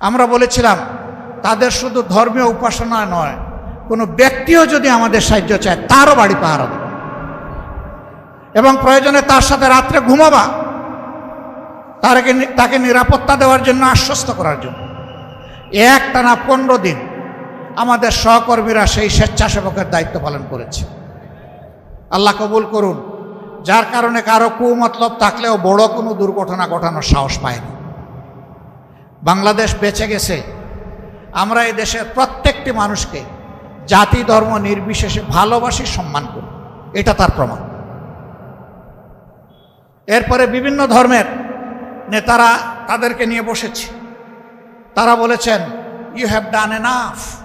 আমরা বলেছিলাম, তাদের শুধু ধর্মীয় উপাসনা নয়, কোনো ব্যক্তিও যদি আমাদের সাহায্য চায়, তারও বাড়ি পাহারা দেবে। এবং প্রয়োজনে তার সাথে রাত্রে ঘুমাবা তাকে তাকে নিরাপত্তা দেওয়ার জন্য, আশ্বস্ত করার জন্য। এক টানা পনেরো দিন আমাদের সহকর্মীরা সেই স্বেচ্ছাসেবকের দায়িত্ব পালন করেছে। আল্লাহ কবুল করুন, যার কারণে কারও কুমতলব থাকলেও বড় কোনো দুর্ঘটনা ঘটানোর সাহস পায়নি। বাংলাদেশ বেঁচে গেছে। আমরা এই দেশের প্রত্যেকটি মানুষকে জাতি, ধর্ম নির্বিশেষে ভালোবাসি, সম্মান করি। এটা তার প্রমাণ। এরপরে বিভিন্ন ধর্মের নেতারা তাদেরকে নিয়ে বসেছে। তারা বলেছেন ইউ হ্যাভ ডান এনাফ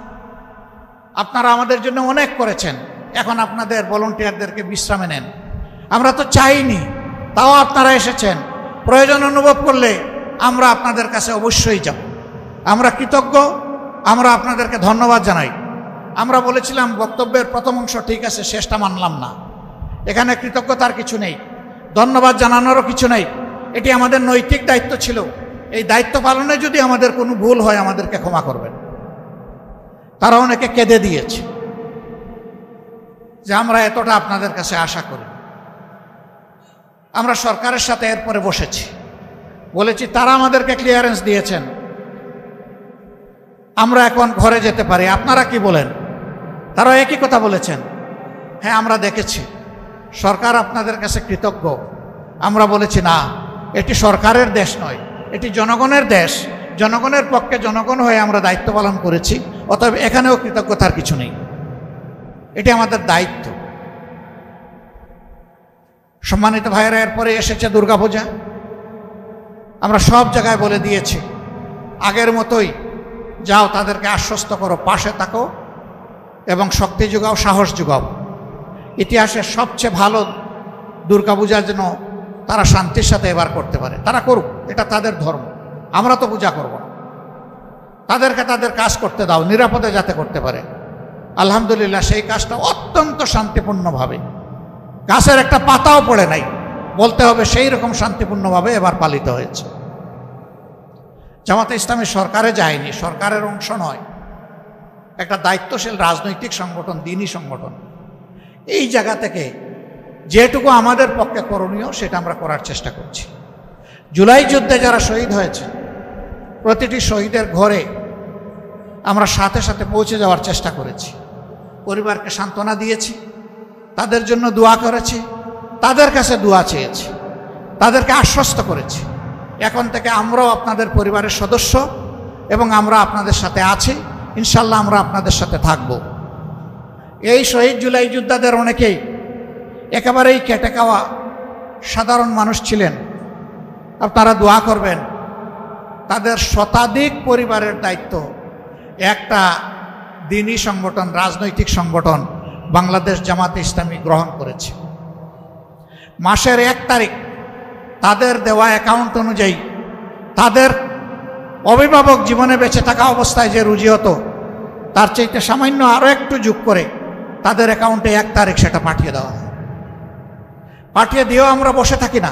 আপনারা আমাদের জন্য অনেক করেছেন। এখন আপনাদের ভলেন্টিয়ারদেরকে বিশ্রামে নেন। আমরা তো চাইনি, তাও আপনারা এসেছেন। প্রয়োজন অনুভব করলে আমরা আপনাদের কাছে অবশ্যই যাব। আমরা কৃতজ্ঞ, আমরা আপনাদেরকে ধন্যবাদ জানাই। আমরা বলেছিলাম, বক্তব্যের প্রথম অংশ ঠিক আছে, শেষটা মানলাম না। এখানে কৃতজ্ঞতার কিছু নেই। ধন্যবাদ জানানোরও কিছু নেই। এটি আমাদের নৈতিক দায়িত্ব ছিল। এই দায়িত্ব পালনে যদি আমাদের কোনো ভুল হয়, আমাদেরকে ক্ষমা করবেন। তারা অনেকে কেঁদে দিয়েছে যে আমরা এতটা আপনাদের কাছে আশা করি। আমরা সরকারের সাথে এরপরে বসেছি। বলেছি, তারা আমাদেরকে ক্লিয়ারেন্স দিয়েছেন। আমরা এখন ঘরে যেতে পারি। আপনারা কি বলেন? তারা একই কথা বলেছেন। হ্যাঁ আমরা দেখেছি। সরকার আপনাদের কাছে কৃতজ্ঞ। আমরা বলেছি, না, এটি সরকারের দেশ নয়, এটি জনগণের দেশ। জনগণের পক্ষে জনগণ হয়ে আমরা দায়িত্ব পালন করেছি, অতএব এখানেও কৃতজ্ঞতার কিছু নেই। এটি আমাদের দায়িত্ব। সম্মানিত ভাইয়েরা, এরপরে এসেছে দুর্গাপূজা। আমরা সব জায়গায় বলে দিয়েছি। আগের মতোই যাও তাদেরকে আশ্বস্ত করো, পাশে থাকো এবং শক্তি যোগাও, সাহস যোগাও। ইতিহাসের সবচেয়ে ভালো দুর্গাপূজার জন্য তারা শান্তির সাথে এবার করতে পারে। তারা করুক, এটা তাদের ধর্ম। আমরা তো পূজা করব তাদেরকে তাদের কাজ করতে দাও, নিরাপদে যাতে করতে পারে। আলহামদুলিল্লাহ সেই কাজটা অত্যন্ত শান্তিপূর্ণভাবে। গাছের একটা পাতাও পড়ে নাই। বলতে হবে সেই রকম শান্তিপূর্ণভাবে এবার পালিত হয়েছে। জামাতে ইসলামী সরকারে যায়নি, সরকারের অংশ নয়। একটা দায়িত্বশীল রাজনৈতিক সংগঠন, দিনই সংগঠন। এই জায়গা থেকে যেটুকু আমাদের পক্ষে করণীয়, সেটা আমরা করার চেষ্টা করছি। জুলাই যুদ্ধে যারা শহীদ হয়েছে, প্রতিটি শহীদের ঘরে আমরা সাথে সাথে পৌঁছে যাওয়ার চেষ্টা করেছি। পরিবারকে সান্ত্বনা দিয়েছি, তাদের জন্য দোয়া করেছি। তাদের কাছে দোয়া চেয়েছি, তাদেরকে আশ্বস্ত করেছি। এখন থেকে আমরাও আপনাদের পরিবারের সদস্য এবং আমরা আপনাদের সাথে আছি। ইনশাল্লাহ আমরা আপনাদের সাথে থাকব। এই শহীদ জুলাই যোদ্ধাদের অনেকেই একেবারেই কেটে খাওয়া সাধারণ মানুষ ছিলেন। আপনারা দোয়া করবেন, তাদের শতাধিক পরিবারের দায়িত্ব। একটা দিনী সংগঠন, রাজনৈতিক সংগঠন বাংলাদেশ জামাতে ইসলামী গ্রহণ করেছে। মাসের এক তারিখ, তাদের দেওয়া অ্যাকাউন্ট অনুযায়ী তাদের অভিভাবক জীবনে বেঁচে থাকা অবস্থায় যে রুজি হতো, তার চাইতে সামান্য আরও একটু যোগ করে তাদের অ্যাকাউন্টে এক তারিখ সেটা পাঠিয়ে দেওয়া হয়। পাঠিয়ে দিয়েও আমরা বসে থাকি না।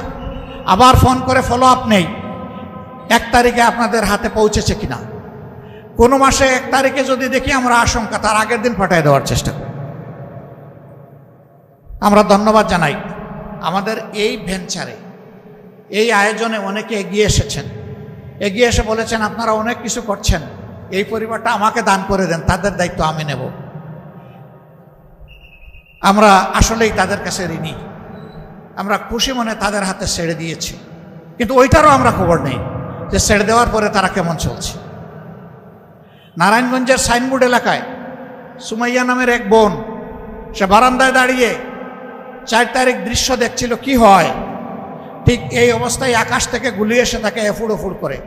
আবার ফোন করে ফলো আপ নেই, এক তারিখে আপনাদের হাতে পৌঁছেছে কিনা। কোনো মাসে এক তারিখে যদি দেখি আমরা আশঙ্কা, তার আগের দিন পাঠিয়ে দেওয়ার চেষ্টা করি। আমরা ধন্যবাদ জানাই। আমাদের এই ভেঞ্চারে, এই আয়োজনে অনেকে এগিয়ে এসেছেন। এগিয়ে এসে বলেছেন, আপনারা অনেক কিছু করছেন। এই পরিবারটা আমাকে দান করে দেন, তাদের দায়িত্ব আমি নেব। আমরা আসলেই তাদের কাছে ঋণী। আমরা খুশি মনে তাদের হাতে ছেড়ে দিয়েছি। কিন্তু ওইটারও আমরা খবর নেই যে ছেড়ে দেওয়ার পরে তারা কেমন চলছে। নারায়ণগঞ্জের সাইনবোর্ড এলাকায় সুমাইয়া নামের এক বোন, সে বারান্দায় দাঁড়িয়ে চার তারিখ দৃশ্য দেখছিল, কি হয়? ঠিক এই অবস্থায় আকাশ থেকে গুলি এসে তাকে এফুড় ওফুড় করে।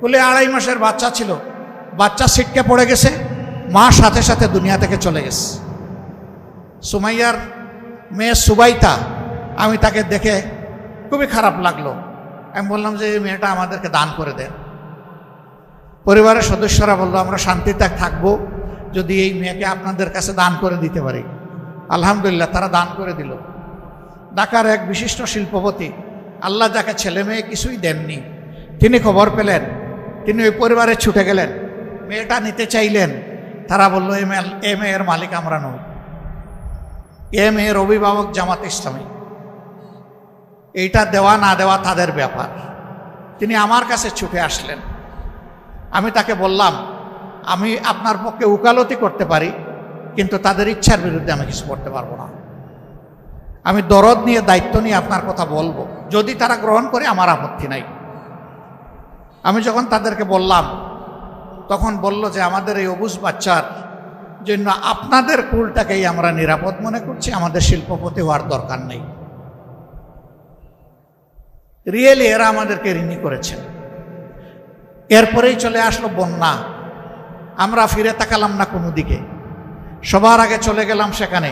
কুলে আড়াই মাসের বাচ্চা ছিল। বাচ্চা ছিটকে পড়ে গেছে, মা সাথে সাথে দুনিয়া থেকে চলে গেছে। সুমাইয়ার মেয়ে সুবাইতা, আমি তাকে দেখে খুবই খারাপ লাগল। আমি বললাম যে, এই মেয়েটা আমাদেরকে দান করে দেন পরিবারের সদস্যরা বলল, আমরা শান্তিতে থাকব, যদি এই মেয়েকে আপনাদের কাছে দান করে দিতে পারি। আলহামদুলিল্লাহ, তারা দান করে দিল। ঢাকার এক বিশিষ্ট শিল্পপতি, আল্লাহ যাকে ছেলে মেয়ে কিছুই দেননি, তিনি খবর পেলেন, তিনি ওই পরিবারে ছুটে গেলেন, মেয়েটা নিতে চাইলেন, তারা বলল এম এল এ মেয়ের মালিক আমরা নই। এ মেয়ের অভিভাবক জামাত ইসলামী। এইটা দেওয়া না দেওয়া তাদের ব্যাপার। তিনি আমার কাছে ছুটে আসলেন। আমি তাকে বললাম, আমি আপনার পক্ষে উকালতি করতে পারি কিন্তু তাদের ইচ্ছার বিরুদ্ধে আমি কিছু করতে পারব না। আমি দরদ নিয়ে, দায়িত্ব নিয়ে আপনার কথা বলব। যদি তারা গ্রহণ করে, আমার আপত্তি নাই। আমি যখন তাদেরকে বললাম, তখন বলল যে আমাদের এই অবুজ বাচ্চার জন্য আপনাদের কুলটাকেই আমরা নিরাপদ মনে করছি, আমাদের শিল্পপতি হওয়ার দরকার নেই। রিয়েলি এরা আমাদেরকে ঋণী করেছেন। এরপরেই চলে আসলো বন্যা। আমরা ফিরে তাকালাম না কোনো দিকে। সবার আগে চলে গেলাম সেখানে।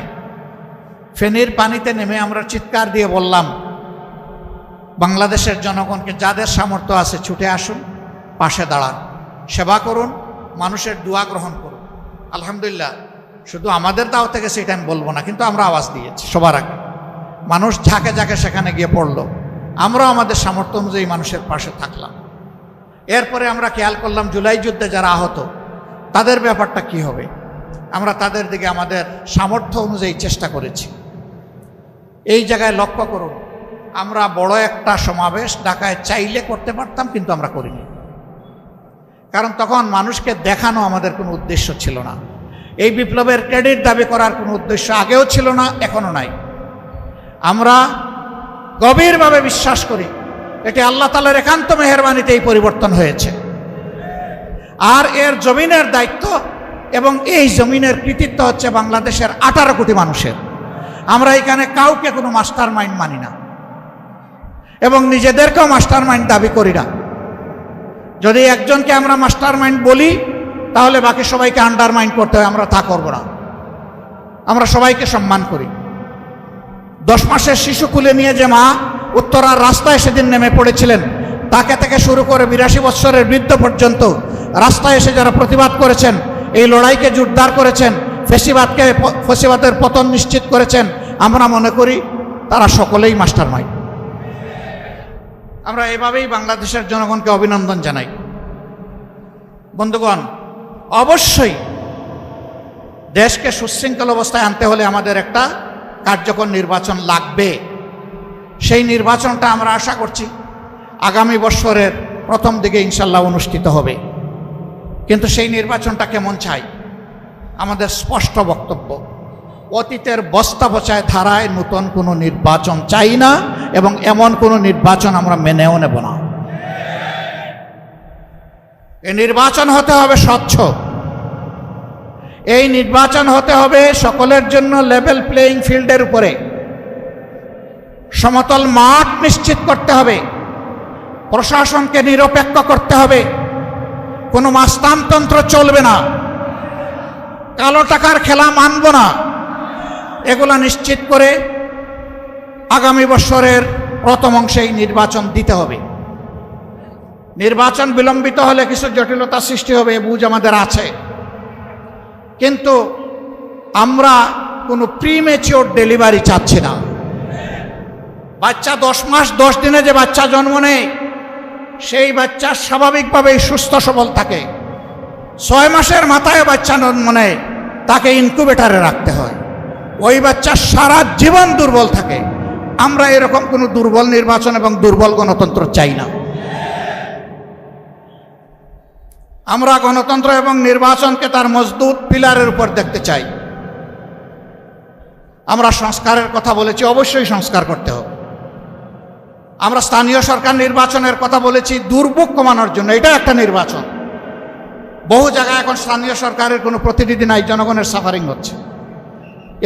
ফেনীর পানিতে নেমে আমরা চিৎকার দিয়ে বললাম, বাংলাদেশের জনগণকে যাদের সামর্থ্য আছে ছুটে আসুন, পাশে দাঁড়ান। সেবা করুন, মানুষের দোয়া গ্রহণ করুন। আলহামদুলিল্লাহ, শুধু আমাদের দাও থেকে সেটা আমি বলব না, কিন্তু আমরা আওয়াজ দিয়েছি সবার আগে। মানুষ ঝাঁকে ঝাঁকে সেখানে গিয়ে পড়ল। আমরাও আমাদের সামর্থ্য অনুযায়ী মানুষের পাশে থাকলাম। এরপরে আমরা খেয়াল করলাম, জুলাই যুদ্ধে যারা আহত, তাদের ব্যাপারটা কি হবে? আমরা তাদের দিকে আমাদের সামর্থ্য অনুযায়ী চেষ্টা করেছি। এই জায়গায় লক্ষ্য করুন, আমরা বড় একটা সমাবেশ ঢাকায় চাইলে করতে পারতাম, কিন্তু আমরা করিনি। কারণ তখন মানুষকে দেখানো আমাদের কোনো উদ্দেশ্য ছিল না। এই বিপ্লবের ক্রেডিট দাবি করার কোনো উদ্দেশ্য আগেও ছিল না, এখনও নাই। আমরা গভীরভাবে বিশ্বাস করি, এটি আল্লাহ তালার একান্ত মেহরবানিতে এই পরিবর্তন হয়েছে। আর এর জমিনের দায়িত্ব এবং এই জমিনের কৃতিত্ব হচ্ছে বাংলাদেশের আঠারো কোটি মানুষের। আমরা এখানে কাউকে কোনো মাস্টার মাইন্ড মানি না। এবং নিজেদেরকেও মাস্টার মাইন্ড দাবি করি না। যদি একজনকে আমরা মাস্টার মাইন্ড বলি, তাহলে বাকি সবাইকে আন্ডারমাইন্ড করতে হয়, আমরা তা করব না। আমরা সবাইকে সম্মান করি। দশ মাসের শিশু কুলে নিয়ে যে মা উত্তরার রাস্তায় সেদিন নেমে পড়েছিলেন, তাকে থেকে শুরু করে বিরাশি বৎসরের বৃদ্ধ পর্যন্ত রাস্তায় এসে যারা প্রতিবাদ করেছেন এই লড়াইকে জোরদার করেছেন, ফেসিবাদকে ফেসিবাদের পতন নিশ্চিত করেছেন। আমরা মনে করি তারা সকলেই মাস্টার মাইন্ড আমরা এভাবেই বাংলাদেশের জনগণকে অভিনন্দন জানাই। বন্ধুগণ, অবশ্যই দেশকে সুশৃঙ্খল অবস্থায় আনতে হলে আমাদের একটা কার্যকর নির্বাচন লাগবে। সেই নির্বাচনটা আমরা আশা করছি আগামী বছরের প্রথম দিকে ইনশাল্লাহ অনুষ্ঠিত হবে। কিন্তু সেই নির্বাচনটা কেমন চাই? আমাদের স্পষ্ট বক্তব্য, অতীতের বস্তা পচায় ধারায় নতুন কোনো নির্বাচন চাই না এবং এমন কোনো নির্বাচন আমরা মেনেও নেব না। এই নির্বাচন হতে হবে স্বচ্ছ। এই নির্বাচন হতে হবে সকলের জন্য লেভেল প্লেয়িং ফিল্ডের উপরে। সমতল মাঠ নিশ্চিত করতে হবে। প্রশাসনকে নিরপেক্ষ করতে হবে। কোনো মাস্তানতন্ত্র চলবে না। কালো টাকার খেলা মানব না। এগুলা নিশ্চিত করে আগামী বছরের প্রথম অংশে এই নির্বাচন দিতে হবে। নির্বাচন বিলম্বিত হলে কিছু জটিলতা সৃষ্টি হবে বুঝ আমাদের আছে। কিন্তু আমরা কোনো প্রিমেচিওর ডেলিভারি চাচ্ছি না। বাচ্চা দশ মাস, দশ দিনে যে বাচ্চা জন্ম নেয় সেই বাচ্চা স্বাভাবিকভাবেই সুস্থ সবল থাকে। ছয় মাসের মাথায় বাচ্চা জন্ম নেয় তাকে ইনকুবেটারে রাখতে হয়। ওই বাচ্চা সারা জীবন দুর্বল থাকে। আমরা এরকম কোনো দুর্বল নির্বাচন এবং দুর্বল গণতন্ত্র চাই না। আমরা গণতন্ত্র এবং নির্বাচনকে তার মজবুত পিলারের উপর দেখতে চাই। আমরা সংস্কারের কথা বলেছি, অবশ্যই সংস্কার করতে হবে। আমরা স্থানীয় সরকার নির্বাচনের কথা বলেছি, দুর্ভোগ কমানোর জন্য। এটা একটা নির্বাচন। বহু জায়গায় এখন স্থানীয় সরকারের কোনো প্রতিনিধি নাই, জনগণের সাফারিং হচ্ছে।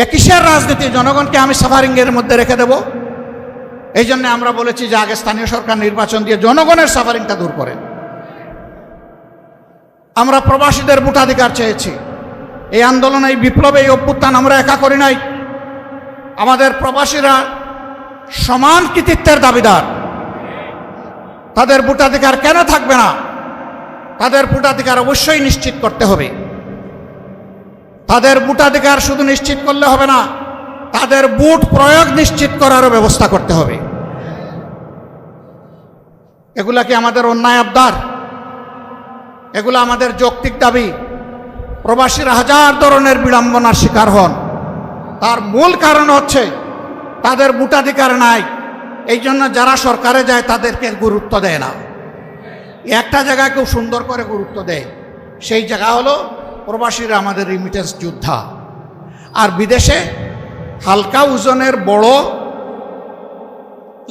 এ রাজনীতি? জনগণকে আমি সাফারিংয়ের মধ্যে রেখে দেব। এই জন্য আমরা বলেছি যে আগে স্থানীয় সরকার নির্বাচন দিয়ে জনগণের সাফারিংটা দূর করেন। আমরা প্রবাসীদের ভোটাধিকার চেয়েছি। এই আন্দোলন, এই বিপ্লবে, এই অভ্যুত্থান আমরা একা করি নাই। আমাদের প্রবাসীরা সমান কৃতিত্বের দাবিদার। তাদের ভোটাধিকার কেন থাকবে না? তাদের ভোটাধিকার অবশ্যই নিশ্চিত করতে হবে। তাদের ভোটাধিকার শুধু নিশ্চিত করলে হবে না, তাদের বুট প্রয়োগ নিশ্চিত করারও ব্যবস্থা করতে হবে। এগুলা কি আমাদের অন্যায় আবদার? এগুলো আমাদের যৌক্তিক দাবি। প্রবাসীরা হাজার ধরনের বিড়ম্বনার শিকার হন। তার মূল কারণ হচ্ছে তাদের ভোটাধিকার নাই। এই জন্য যারা সরকারে যায়, তাদেরকে গুরুত্ব দেয় না। একটা জায়গায় খুব সুন্দর করে গুরুত্ব দেয়, সেই জায়গা হলো প্রবাসীরা আমাদের রিমিটেন্স যোদ্ধা। আর বিদেশে হালকা ওজনের বড়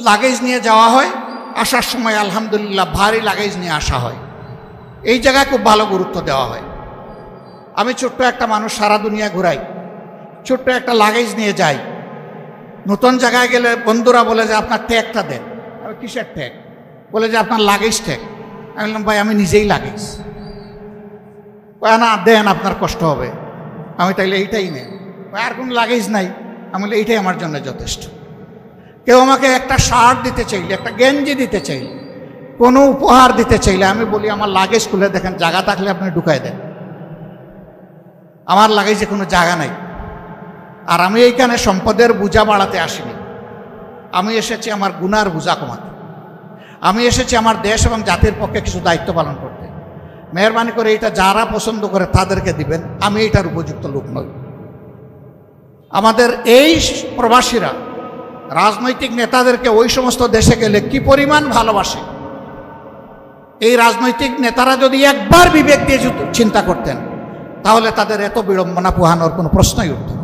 লাগেজ নিয়ে যাওয়া হয়, আসার সময় আলহামদুলিল্লাহ ভারী লাগেজ নিয়ে আসা হয়। এই জায়গায় খুব ভালো গুরুত্ব দেওয়া হয়। আমি ছোট্ট একটা মানুষ সারা দুনিয়া ঘুরাই, ছোট্ট একটা লাগেজ নিয়ে যাই। নতুন জায়গায় গেলে বন্ধুরা বলে যে আপনার ট্যাগটা দেন। আমি কিসের ট্যাগ বলে যে আপনার লাগেজ ট্যাগ আমি বললাম, ভাই, আমি নিজেই লাগেজ। না, দেন, আপনার কষ্ট হবে। আমি তাইলে এইটাই নেই। আর কোনো লাগেজ নাই। আমি বলি এইটাই আমার জন্য যথেষ্ট। কেউ আমাকে একটা শার্ট দিতে চাইলে, একটা গেঞ্জি দিতে চাইলে, কোনো উপহার দিতে চাইলে, আমি বলি, আমার লাগেজ খুলে দেখেন, জায়গা থাকলে আপনি ঢুকাই দেন। আমার লাগেজে কোনো জায়গা নাই। আর আমি এইখানে সম্পদের বোঝা বাড়াতে আসিনি। আমি এসেছি আমার গুনার বোঝা কমাতে। আমি এসেছি আমার দেশ এবং জাতির পক্ষে কিছু দায়িত্ব পালন করতে। মেহরবানি করে এটা যারা পছন্দ করে তাদেরকে দিবেন, আমি এটার উপযুক্ত লোক নই। আমাদের এই প্রবাসীরা, রাজনৈতিক নেতাদেরকে ওই সমস্ত দেশে গেলে কি পরিমাণ ভালোবাসে? এই রাজনৈতিক নেতারা যদি একবার বিবেক দিয়ে চিন্তা করতেন, তাহলে তাদের এত বিড়ম্বনা পোহানোর কোনো প্রশ্নই উঠত।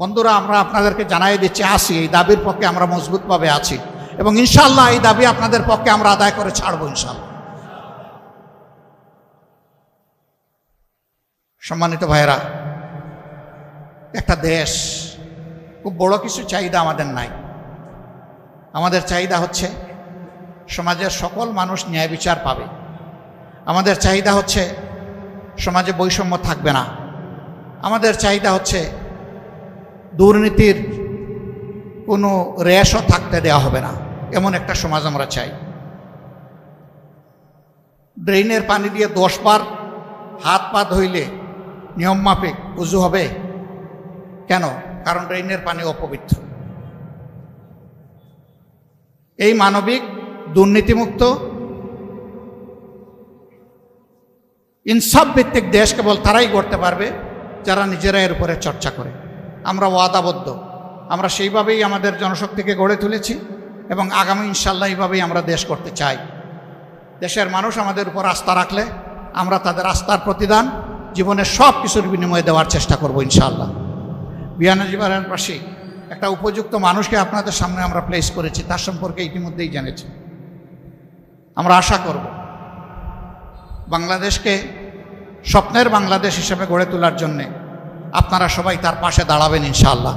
বন্ধুরা, আমরা আপনাদেরকে জানাই দিচ্ছি, আসি, এই দাবির পক্ষে আমরা মজবুতভাবে আছি এবং ইনশাল্লাহ এই দাবি আপনাদের পক্ষে আমরা আদায় করে ছাড়বো ইনশাল্লাহ সম্মানিত ভাইয়েরা, একটা দেশ, খুব বড় কিছু চাহিদা আমাদের নাই। আমাদের চাহিদা হচ্ছে, সমাজের সকল মানুষ ন্যায় বিচার পাবে। আমাদের চাহিদা হচ্ছে, সমাজে বৈষম্য থাকবে না। আমাদের চাহিদা হচ্ছে দুর্নীতির কোনো রেশও থাকতে দেওয়া হবে না, এমন একটা সমাজ আমরা চাই। ড্রেনের পানি দিয়ে দশ দশবার হাত পা ধইলে নিয়ম মাফিক উজু হবে? কেন? কারণ ড্রেনের পানি অপবিত্র। এই মানবিক দুর্নীতিমুক্ত ইনসাফ ভিত্তিক দেশ কেবল তারাই করতে পারবে যারা নিজেরা এর উপরে চর্চা করে। আমরা ওয়াদাবদ্ধ। আমরা সেইভাবেই আমাদের জনশক্তিকে গড়ে তুলেছি এবং আগামী ইনশাল্লাহ এইভাবেই আমরা দেশ করতে চাই। দেশের মানুষ আমাদের উপর আস্থা রাখলে আমরা তাদের আস্থার প্রতিদান জীবনের সব কিছুর বিনিময়ে দেওয়ার চেষ্টা করব ইনশাআল্লাহ। বিয়ানজিবারের পাশে একটা উপযুক্ত মানুষকে আপনাদের সামনে আমরা প্লেস করেছি, তার সম্পর্কে ইতিমধ্যেই জেনেছি। আমরা আশা করব বাংলাদেশকে স্বপ্নের বাংলাদেশ হিসেবে গড়ে তোলার জন্যে আপনারা সবাই তার পাশে দাঁড়াবেন ইনশাল্লাহ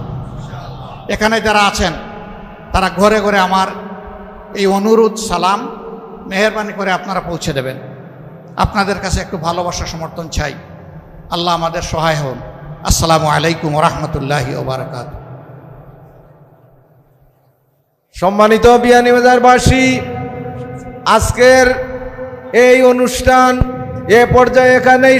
এখানে যারা আছেন, তারা ঘরে ঘরে আমার এই অনুরোধ, সালাম, মেহরবানি করে আপনারা পৌঁছে দেবেন। আপনাদের কাছে একটু ভালোবাসা, সমর্থন চাই। আল্লাহ আমাদের সহায় হন। আসসালামু আলাইকুম রহমতুল্লাহি ওবরাকাত। সম্মানিত বিয়ানীবাজারবাসী আজকের এই অনুষ্ঠান এ পর্যায়ে এখানেই